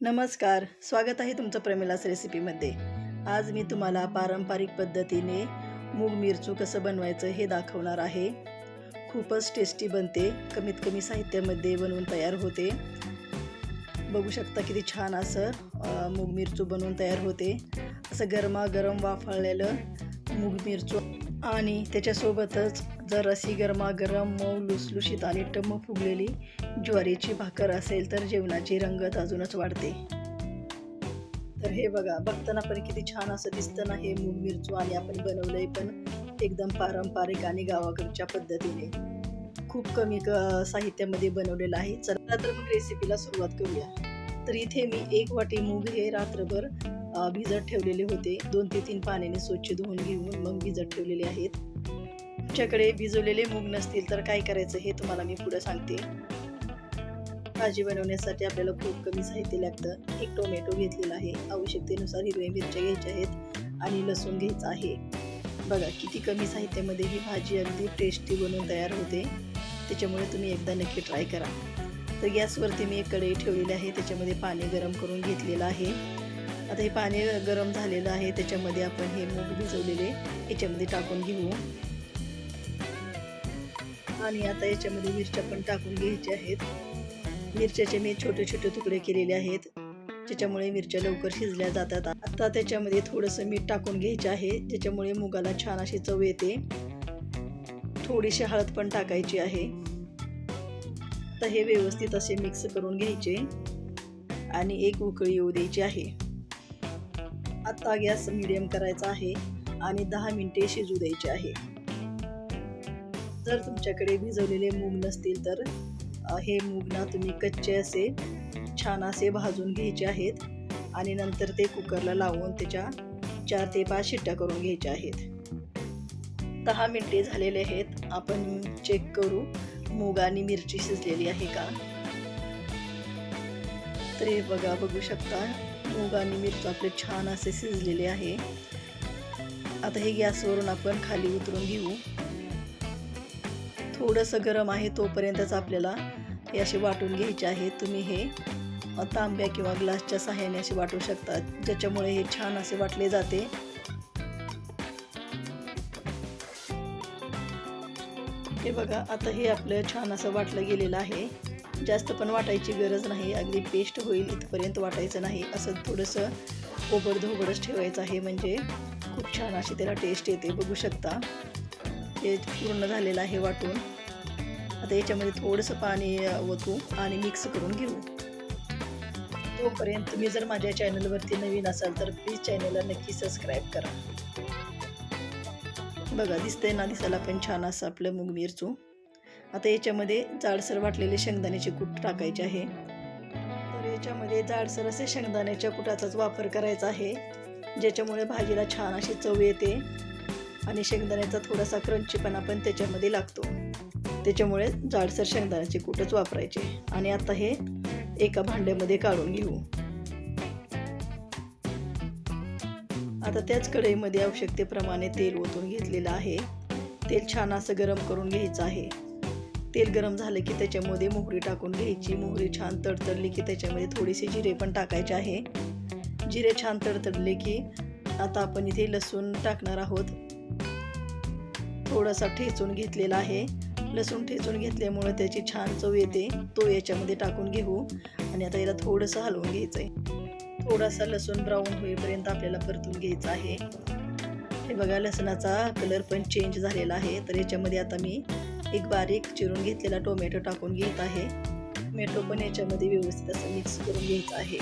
नमस्कार स्वागत आहे तुमचं प्रमिलास रेसिपीमध्ये. आज मी तुम्हाला पारंपरिक पद्धतीने मूग मिरचू कसं बनवायचं हे दाखवणार आहे. खूपच टेस्टी बनते कमीत कमी साहित्यामध्ये बनवून तयार होते. बघू शकता किती छान असं मूग मिरचू बनवून तयार होते. असं गरमागरम वाफाळलेलं मूग मिरचू आणि त्याच्यासोबतच जर अशी गरमागरम मऊ लुसलुशीत आणि टम्म फुगलेली ज्वारीची भाकर असेल तर जेवणाची रंगत अजूनच वाढते. तर हे बघा बघताना पण किती छान असं दिसतं ना हे मूग मिरचू आणि आपण बनवलंय पण एकदम पारंपरिक आणि गावाकडच्या पद्धतीने. खूप कमी क- साहित्यामध्ये बनवलेलं आहे. चला तर मग रेसिपीला सुरुवात करूया. तर इथे मी एक वाटी मूग हे रात्रभर भिजत ठेवलेले होते. दोन ते तीन पाण्याने स्वच्छ धुवून घेऊन मग भिजत ठेवलेले आहेत. तुमच्याकडे भिजवलेले मूग नसतील तर काय करायचं हे तुम्हाला मी पुढे सांगते. भाजी बनवण्यासाठी आपल्याला खूप कमी साहित्य लागतं. एक टोमॅटो घेतलेला आहे. आवश्यकतेनुसार हिरव्या मिरच्या घ्यायच्या आहेत आणि लसूण घ्यायचं आहे. बघा किती कमी साहित्यामध्ये ही भाजी अगदी टेस्टी बनवून तयार होते. त्याच्यामुळे तुम्ही एकदा नक्की ट्राय करा. तर गॅसवरती मी एक कढई ठेवलेली आहे. त्याच्यामध्ये पाणी गरम करून घेतलेलं आहे. आता हे पाणी गरम झालेलं आहे. त्याच्यामध्ये आपण हे मूग भिजवलेले याच्यामध्ये टाकून घेऊ. आणि आता याच्यामध्ये मिरच्या पण टाकून घ्यायच्या आहेत. मिरच्याचे मी छोटे छोटे तुकडे केलेले आहेत. ज्याच्यामुळे मिरच्या लवकर शिजल्या जातात. आता त्याच्यामध्ये थोडंसं मीठ टाकून घ्यायचे आहे. ज्याच्यामुळे मुगाला छान अशी चव येते. थोडीशी हळद पण टाकायची आहे. आता हे व्यवस्थित असे मिक्स करून घ्यायचे. आणि एक उकळी येऊ द्यायची आहे. आता गॅस मिडियम करायचा आहे. आणि दहा मिनिटे शिजू द्यायचे आहे. जर तुमच्याकडे भिजवलेले मूग नसतील तर हे मूग ना तुम्ही कच्चे असे छान असे भाजून घ्यायचे आहेत आणि नंतर ते कुकरला लावून त्याच्या चार ते पाच शिट्ट्या करून घ्यायच्या आहेत. दहा मिनिटे झालेले आहेत. आपण चेक करू मूग आणि मिरची शिजलेली आहे का? तर हे बघा बघू शकता मूग आणि मिरची आपले छान असे शिजलेले आहे. आता हे गॅसवरून आपण खाली उतरून घेऊ. थोडंसं गरम आहे तोपर्यंतच आपल्याला हे असे वाटून घ्यायचे आहे. तुम्ही हे तांब्या किंवा ग्लासच्या सहाय्याने असे वाटू शकता ज्याच्यामुळे हे छान असे वाटले जाते. हे बघा आता हे आपलं छान असं वाटलं गेलेलं आहे. जास्त पण वाटायची गरज नाही अगदी पेस्ट होईल इथपर्यंत वाटायचं नाही. असं थोडंसं ओबड धोबडच ठेवायचं आहे म्हणजे खूप छान अशी त्याला टेस्ट येते बघू शकता. हे पूर्ण झालेलं आहे वाटून. आता याच्यामध्ये थोडंसं पाणी ओतू आणि मिक्स करून घेऊ. तोपर्यंत तुम्ही जर माझ्या चॅनलवरती नवीन असाल तर प्लीज चॅनलला नक्की सबस्क्राईब करा. बघा दिसतंय ना दिसायला पण छान असं आपलं मूग मिरचू. आता याच्यामध्ये जाडसर वाटलेले शेंगदाण्याचे कूट टाकायचे आहे. तर याच्यामध्ये जाडसर असे शेंगदाण्याच्या कुटाचाच वापर करायचा आहे ज्याच्यामुळे भाजीला छान अशी चव येते. आणि शेंगदाण्याचा थोडासा क्रंचीपणा पण त्याच्यामध्ये लागतो. त्याच्यामुळे जाडसर शेंगदाण्याचे कुठंच वापरायचे. आणि आता हे एका भांड्यामध्ये काढून घेऊ. आता त्याच कढईमध्ये आवश्यकतेप्रमाणे तेल ओतून घेतलेलं आहे. तेल छान असं गरम करून घ्यायचं आहे. तेल गरम झालं की त्याच्यामध्ये मोहरी टाकून घ्यायची. मोहरी छान तडतडली की त्याच्यामध्ये थोडेसे जिरे पण टाकायचे आहे. जिरे छान तडतडले की आता आपण इथे लसूण टाकणार आहोत. थोडासा ठेचून घेतलेला आहे. लसूण ठेचून घेतल्यामुळे त्याची छान चव येते. तो याच्यामध्ये टाकून घेऊ. आणि आता याला थोडंसं हलवून घ्यायचं आहे थोडासा लसूण ब्राऊन होईपर्यंत आपल्याला परतून घ्यायचं आहे. हे बघा लसणाचा कलर पण चेंज झालेला आहे. तर याच्यामध्ये आता मी एक बारीक चिरून घेतलेला टोमॅटो टाकून घेत आहे. टोमॅटो पण याच्यामध्ये व्यवस्थित असं मिक्स करून घ्यायचं आहे.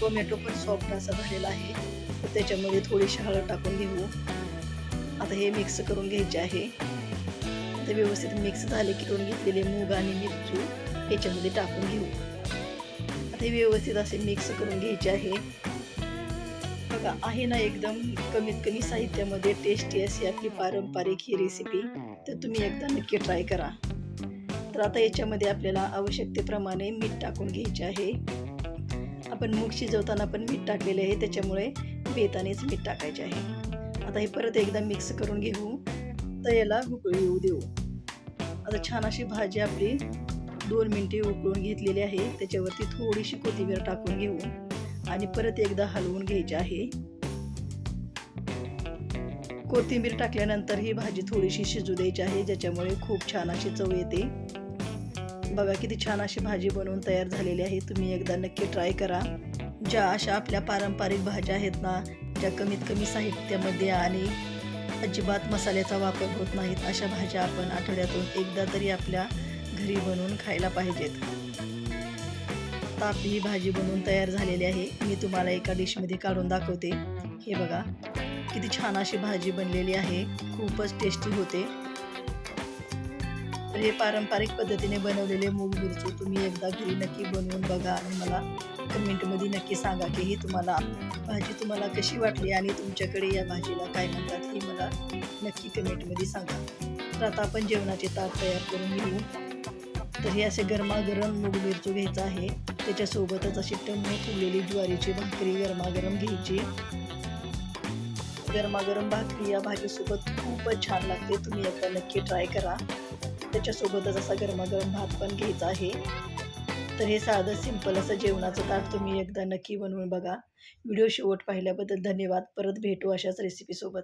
टोमॅटो पण सॉफ्ट असा झालेला आहे. तर त्याच्यामध्ये थोडीशी हळद टाकून घेऊ. आता हे मिक्स करून घ्यायचे आहे. आता व्यवस्थित मिक्स झाले की करून घेतलेले मूग आणि मिरची याच्यामध्ये टाकून घेऊ. आता हे व्यवस्थित असे मिक्स करून घ्यायचे आहे. बघा आहे ना एकदम कमीत कमी साहित्यामध्ये टेस्टी अशी आपली पारंपरिक ही रेसिपी तर तुम्ही एकदा नक्की ट्राय करा. तर आता याच्यामध्ये आपल्याला आवश्यकतेप्रमाणे मीठ टाकून घ्यायचे आहे. आपण मूग शिजवताना पण मीठ टाकलेले आहे त्याच्यामुळे बेतानेच मीठ टाकायचे आहे. आता हे परत एकदा मिक्स करून घेऊ. तर याला उकळी येऊ देऊ. आता छान अशी भाजी आपली दोन मिनटे उकळून घेतलेली आहे. त्याच्यावरती थोडीशी कोथिंबीर टाकून घेऊ. आणि परत एकदा हलवून घ्यायची आहे. कोथिंबीर टाकल्यानंतर ही भाजी थोडीशी शिजू द्यायची आहे ज्याच्यामुळे खूप छान अशी चव येते. बघा किती छान अशी भाजी बनवून तयार झालेली आहे. तुम्ही एकदा नक्की ट्राय करा. ज्या अशा आपल्या पारंपरिक भाज्या आहेत ना ज्या कमीत कमी साहित्यामध्ये आणि अजिबात मसाल्याचा वापर होत नाहीत अशा भाज्या आपण आठवड्यातून एकदा तरी आपल्या घरी बनवून खायला पाहिजेत. आता ही भाजी बनवून तयार झालेली आहे. मी तुम्हाला एका डिशमध्ये काढून दाखवते. हे बघा किती छान अशी भाजी बनलेली आहे. खूपच टेस्टी होते. हे पारंपरिक पद्धतीने बनवलेले मूग मिरची तुम्ही एकदा घरी नक्की बनवून बघा आणि मला कमेंटमध्ये नक्की सांगा की ही तुम्हाला भाजी तुम्हाला कशी वाटली आणि तुमच्याकडे या भाजीला काय म्हणतात हे मला नक्की कमेंटमध्ये सांगा. तर आता आपण जेवणाचे ताक तयार करून घेऊ. तर हे असे गरमागरम मूग मिरचू घ्यायचं आहे. त्याच्यासोबतच अशी टम्म फुगलेली ज्वारीची भाकरी गरमागरम घ्यायची. गरमागरम भाकरी या भाजीसोबत खूपच छान लागते. तुम्ही एकदा नक्की ट्राय करा. त्याच्यासोबतच असा गरमागरम भात पण घ्यायचा आहे. तर हे साधं सिंपल असं जेवणाचं ताट तुम्ही एकदा नक्की बनवून बघा. व्हिडिओ शेवट पाहिल्याबद्दल धन्यवाद. परत भेटू अशाच रेसिपीसोबत